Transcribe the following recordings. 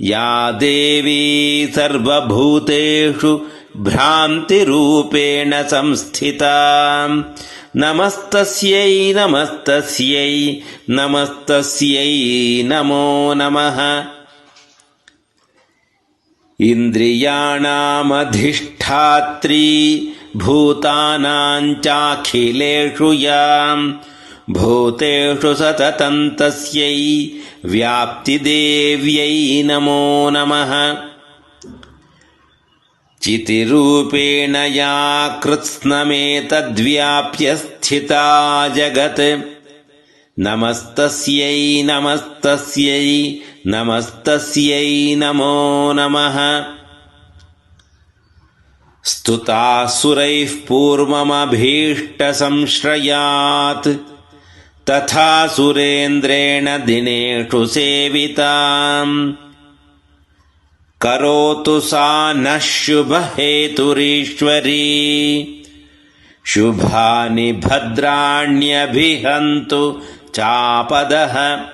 या देवी सर्वभूतेषु भ्रान्तिरूपेण संस्थिता। नमस्तस्यै नमस्तस्यै नमस्तस्यै नमो नमः। इन्द्रियाणामधिष्ठात्री भूतानाञ्चाखिलेषु याम् भूतेषु सततन्तस्यै व्याप्तिदेव्यै नमो नमः। चितिरूपेण या कृत्स्नमेतद्व्याप्य स्थिता जगत्। नमस्तस्यै नमस्तस्यै नमस्तस्यै नमो नमः। स्तुतासुरैः पूर्वमभीष्टसंश्रयात् तथा सुरेन्द्रेण दिनेषु सेविताम्। करोतु सा नः शुभहेतुरीश्वरी। शुभानि भद्राण्यभिहन्तु चापदः।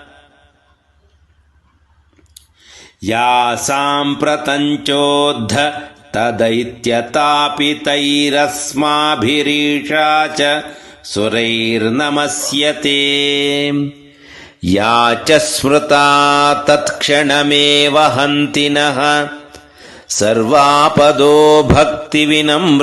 या साम्प्रतञ्चोद्ध तदैत्यतापितैरस्माभिरीषा च सुरैर्नमस्यते। या च स्मृता तत्क्षणमेव हन्ति नः सर्वापदो भक्तिविनम्रमूर्तिभिः